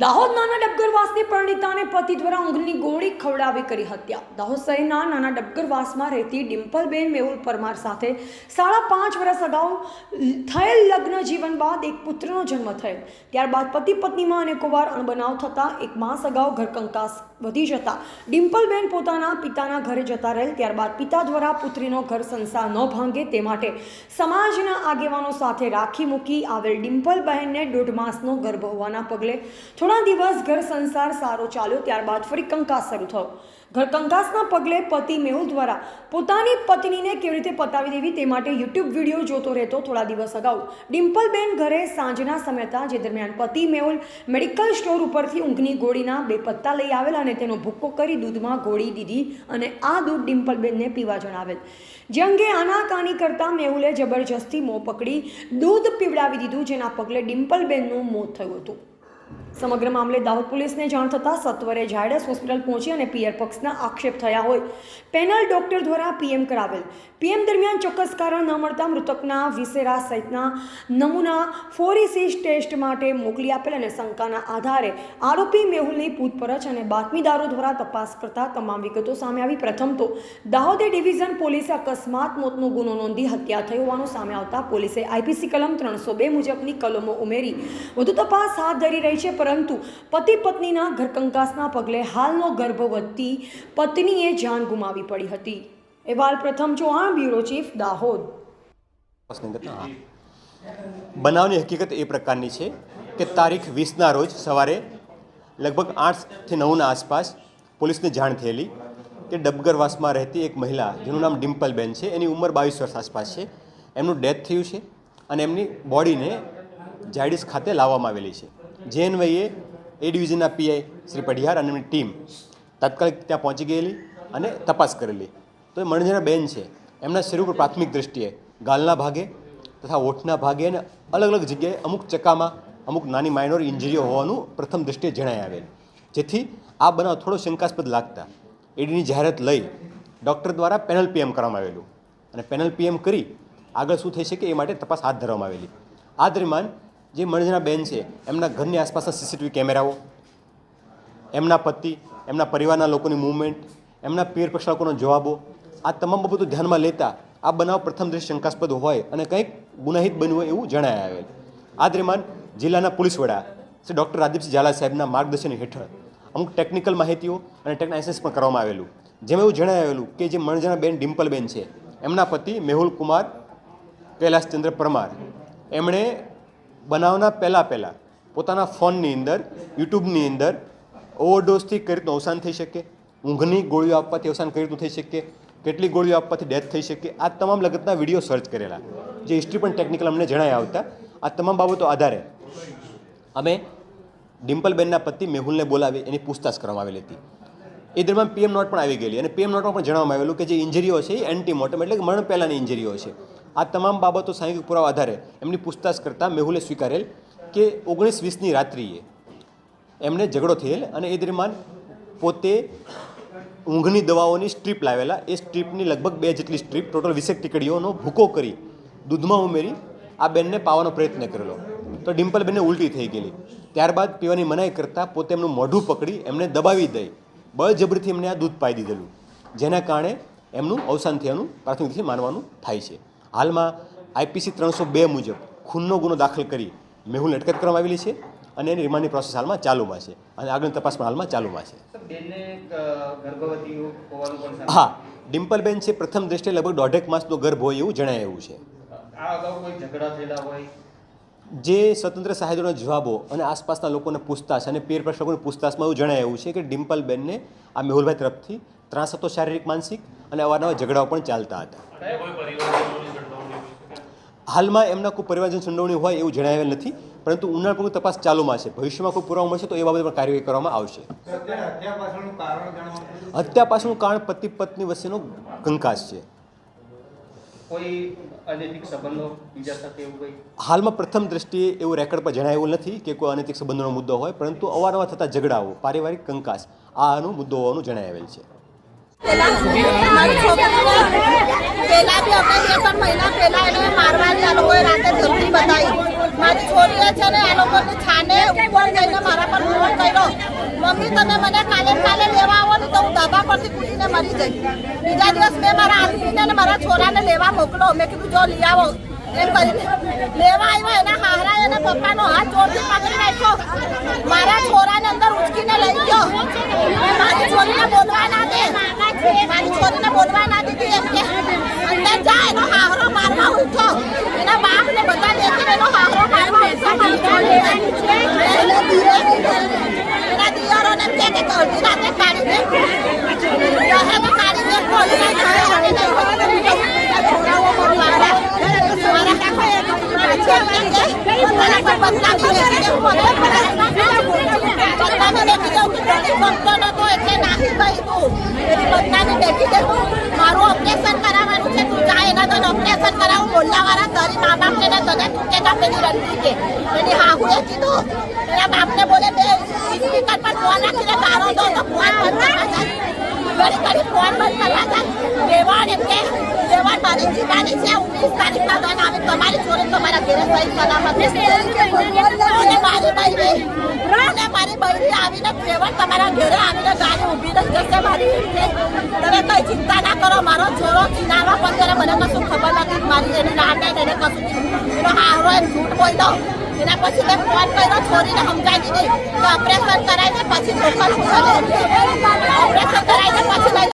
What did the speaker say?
દાહોદ નાના ડબગરવાસની પરણિતાને પતિ દ્વારા ઊંઘની ગોળી ખવડાવી કરી હત્યા. દાહોદ શહેરના નાના ડબગરવાસમાં રહેતી ડિમ્પલબેન મેહુલ પરમાર સાથે સાડા પાંચ વર્ષ અગાઉ થયેલ લગ્ન જીવન બાદ એક પુત્રનો જન્મ થયો. ત્યારબાદ પતિ પત્નીમાં અનેકોવાર અણબનાવ થતાં એક માસ અગાઉ ઘરકંકાસ વધી જતા. ડિમ્પલબેન પોતાના પિતાના ઘરે જતા રહેલ, ત્યારબાદ પિતા દ્વારા પુત્રીનો ઘર સંસાર ન ભાંગે તે માટે સમાજના આગેવાનો સાથે રાખી મૂકી આવેલ ડિમ્પલબહેનને દોઢ માસનો ગર્ભ હોવાના પગલે થોડા દિવસ ઘર સંસાર સારો ચાલ્યો, ત્યારબાદ ફરી કંકાસ શરૂ થયો. ઘર પગલે પતિ મેહુલ દ્વારા પોતાની પત્નીને કેવી રીતે પતાવી દેવી તે માટે યુટ્યુબ વીડિયો જોતો રહેતો થોડા દિવસ અગાઉ. ડિમ્પલબેન ઘરે સાંજના સમય હતા જે દરમિયાન પતિ મેહુલ મેડિકલ સ્ટોર ઉપરથી ઊંઘની ગોળીના બે પત્તા લઈ આવેલ અને તેનો ભૂક્કો કરી દૂધમાં ગોળી દીધી અને આ દૂધ ડિમ્પલબેનને પીવા જણાવેલ. જે અંગે આનાકાની કરતા મેહુલે જબરજસ્તી મોં પકડી દૂધ પીવડાવી દીધું, જેના પગલે ડિમ્પલબેનનું મોત થયું હતું. સમગ્ર મામલે દાહોદ પોલીસને જાણ થતાં સત્વરે ઝાયડસ હોસ્પિટલ પહોંચી અને પિયર પક્ષના આક્ષેપ થયા હોય. પેનલ ડોક્ટર દ્વારા પીએમ કરાવેલ. પીએમ દરમિયાન ચોક્કસ કારણ ન મળતા મૃતકના વિસેરા સહિતના નમૂના ફોરેન્સિસ ટેસ્ટ માટે મોકલી આપેલ અને શંકાના આધારે આરોપી મેહુલની પૂછપરછ અને બાતમીદારો દ્વારા તપાસ કરતા તમામ વિગતો સામે આવી. પ્રથમ તો, દાહોદ ડિવિઝન પોલીસે અકસ્માત મોતનો ગુનો નોંધી હત્યા થઈ હોવાનું સામે આવતા પોલીસે આઈપીસી કલમ ત્રણસો બે મુજબની કલમો ઉમેરી. વધુ તપાસ હાથ ધરી રહી છે પરંતુ પતિ પત્નીના ઘરકંકાસના પગલે હાલનો ગર્ભવતી પત્નીએ જાન ગુમાવી પડી હતી અહેવાલ પ્રથમ ચૌહાણ, બ્યુરો ચીફ, દાહોદ. બનાવની હકીકત એ પ્રકારની છે કે તારીખ વીસના રોજ સવારે લગભગ આઠથી નવના આસપાસ પોલીસને જાણ થયેલી કે ડબગરવાસમાં રહેતી એક મહિલા, જેનું નામ ડિમ્પલબેન છે, એની ઉંમર બાવીસ વર્ષ આસપાસ છે, એમનું ડેથ થયું છે અને એમની બોડીને જાયડીસ ખાતે લાવવામાં આવેલી છે જે અન્વયે એ ડિવિઝનના પીઆઈ શ્રી પઢિયાર અને એમની ટીમ તાત્કાલિક ત્યાં પહોંચી ગયેલી અને તપાસ કરેલી. તો એ મણજના બેન છે. એમના શરીર ઉપર પ્રાથમિક દ્રષ્ટિએ ગાલના ભાગે તથા ઓઠના ભાગે અને અલગ અલગ જગ્યાએ અમુક ચકામાં અમુક નાની માઇનોર ઇન્જરીઓ હોવાનું પ્રથમ દ્રષ્ટિએ જણાઈ આવેલ. જેથી આ બનાવ થોડો શંકાસ્પદ લાગતા. એડીની જાહેરાત લઈ ડૉક્ટર દ્વારા પેનલ પીએમ કરવામાં આવેલું. અને પેનલ પીએમ કરી આગળ શું થઈ શકે એ માટે તપાસ હાથ ધરવામાં આવેલી. આ દરમિયાન જે મણજના બેન છે, એમના ઘરની આસપાસના સીસીટીવી કેમેરાઓ, એમના પતિ, એમના પરિવારના લોકોની મૂવમેન્ટ એમના પીર પ્રશ્નકોનો જવાબો, આ તમામ બાબતો ધ્યાનમાં લેતા આ બનાવ પ્રથમ દ્રશ્ય શંકાસ્પદ હોય અને કંઈક ગુનાહિત બન્યું હોય એવું જણાય આવેલ. આ દરમિયાન જિલ્લાના પોલીસ વડા શ્રી ડૉક્ટર રાજીવસિંહ ઝાલા સાહેબના માર્ગદર્શન હેઠળ અમુક ટેકનિકલ માહિતીઓ અને ટેકનિકલ પણ કરવામાં આવેલું. જેમાં એવું જણાવેલું કે જે મણજના બેન ડિમ્પલબેન છે, એમના પતિ મેહુલ કુમાર કૈલાસચંદ્ર પરમાર. એમણે બનાવના પહેલાં પહેલાં પોતાના ફોનની અંદર, યુટ્યુબની અંદર ઓવરડોઝથી કઈ રીતનું અવસાન થઈ શકે? ઊંઘની ગોળીઓ આપવાથી અવસાન કઈ રીતનું થઈ શકે? કેટલી ગોળીઓ આપવાથી ડેથ થઈ શકે? આ તમામ લગતના વીડિયો સર્ચ કરેલા. જે હિસ્ટ્રી પણ ટેકનિકલ અમને જણાઈ આવતા. આ તમામ બાબતો આધારે અમે ડિમ્પલબેનના પતિ મેહુલને બોલાવી એની પૂછતાછ કરવામાં આવેલી હતી. એ દરમિયાન પીએમ નોટ પણ આવી ગયેલી. અને પીએમ નોટમાં પણ જણાવવામાં આવેલું કે જે ઇન્જરીઓ છે એ એન્ટીમોર્ટમ એટલે કે મરણ પહેલાંની ઇન્જરીઓ છે. આ તમામ બાબતો સાંઘિક પુરાવા આધારે એમની પૂછતાછ કરતાં મેહુલે સ્વીકારેલ કે ઓગણીસ વીસની રાત્રિએ એમને ઝઘડો થયેલ અને એ દરમિયાન પોતે ઊંઘની દવાઓની સ્ટ્રીપ લાવેલા. એ સ્ટ્રીપની લગભગ બે જેટલી સ્ટ્રીપ, ટોટલ વીસેક ટીકડીઓનો ભૂકો કરી દૂધમાં ઉમેરી આ બેનને પાવાનો પ્રયત્ન કરેલો. તો ડિમ્પલ બેનને ઉલટી થઈ ગયેલી. ત્યારબાદ પીવાની મનાઈ કરતાં પોતે એમનું મોઢું પકડી એમને દબાવી દઈ. બળજબરીથી એમને આ દૂધ પાઈ દીધેલું, જેના કારણે એમનું અવસાન થયાનું પ્રાથમિક રીતે માનવાનું થાય છે. હાલમાં આઈપીસી ત્રણસો બે મુજબ ખૂનનો ગુનો દાખલ કરી મેહુલને અટકાયત કરવામાં આવેલી છે અને એની રિમાન્ડની પ્રોસેસ હાલમાં ચાલુમાં છે અને આગળની તપાસ પણ હાલમાં ચાલુમાં છે. હા ડિમ્પલબેન છે પ્રથમ દ્રષ્ટિએ લગભગ દોઢેક માસનો ગર્ભ હોય એવું જણાય એવું છે. જે સ્વતંત્ર સાહેબોના જવાબો અને આસપાસના લોકોને પૂછતાછ અને પેર પ્રશ્નકોની પૂછતાછમાં એવું જણાય એવું છે કે ડિમ્પલબેનને આ મેહુલભાઈ તરફથી ત્રાસ હતો શારીરિક માનસિક અને અવારનવાર ઝઘડાઓ પણ ચાલતા હતા. હાલમાં એમના કોઈ પરિવારજન સંડોવણી હોય એવું જણાવેલ નથી પરંતુ ઉનાળપૂર્વક તપાસ ચાલુમાં છે. ભવિષ્યમાં કોઈ પુરાવા મળશે તો એ બાબતે પણ કાર્યવાહી કરવામાં આવશે. હત્યા પાછળનું કારણ પતિ પત્ની વચ્ચેનો કંકાસ છે. હાલમાં પ્રથમ દ્રષ્ટિએ એવું રેકર્ડ પર જણાવ્યું નથી કે કોઈ અનૈતિક સંબંધોનો મુદ્દો હોય પરંતુ અવારનવાર થતા ઝઘડાઓ પારિવારિક કંકાસ આનો મુદ્દો હોવાનું જણાવેલ છે. પેલા છોકરીને બી ત્રણ મહિના પહેલા એને આ લોકોએ રાતે ધમકી બતાવી. મારી છોકરીએ છે ને, આ લોકોની છાને ઉપર જઈને મારા પર મમ્મી, તમે મને કાલે કાલે લેવા આવો ને તો હું ધાબા પરથી કૂદીને મરી જઈશ. બીજા દિવસ મેં મારા આદમીને મારા છોરાને લેવા મોકલો. મેં કીધું, જો, લઈ આવો. એમ લેવા આવ્યો એના હારા એના પપ્પાનો હાથ જોરથી પકડી નાખ્યો. મારા છોરાને અંદર ઉચકીને લઈ ગયો. મારી છોરીને બોલવા ના દે. મારી છોરીને બોલવા ના દીધી એમ કે, અંદર જા, એનો હારો મારવા ઉઠો. એના બાપને બધા દેખીને એનો હારો મારવા ઉઠો મારી છોરીને. એના દિયરોને એમ કે કે અડધી રાતે કાઢી દે કહે તો કાઢી દે કોઈ નહીં કરે અને નહીં કરે. છોરાઓ મારવા મારા કાકા એ પછી એમ કે મને પણ બદનામી લેખી દે મને બદનામી લેખી દઉં કે તને ગમતો નતો એટલે નાખી ગઈ તું એની બદનામી લેખી દે કરાવવાનું છે ઓપરેશન કરાવું બોલવાવાળા તારી મા બાપને ને તને ઠૂકે ના પેલી હાહુએ કીધું એના બાપને બોલે બે ફોન રાખીને ગાળો દો તો મારી છે તમારી છોરી તમારા ઘેરે સહી સલામત. મારી અને મારી બૈરી આવીને દેવાન તમારા ઘરે આવીને ગાડી ઊભી રહી જશે મારી તમે કઈ ચિંતા ના કરો, મારો છોરો ચિનારવા પણ ત્યારે મને કશું ખબર નથી, મારી એની લાડે એને કશું એનો હારો એમ જૂઠ બોલ્યો. એના પછી મેં ફોન કર્યો, છોરીને સમજાવી દીધી કે ઓપરેશન કરાવીને પછી લોકલ ઓપરેશન કરાવીને પછી લઈ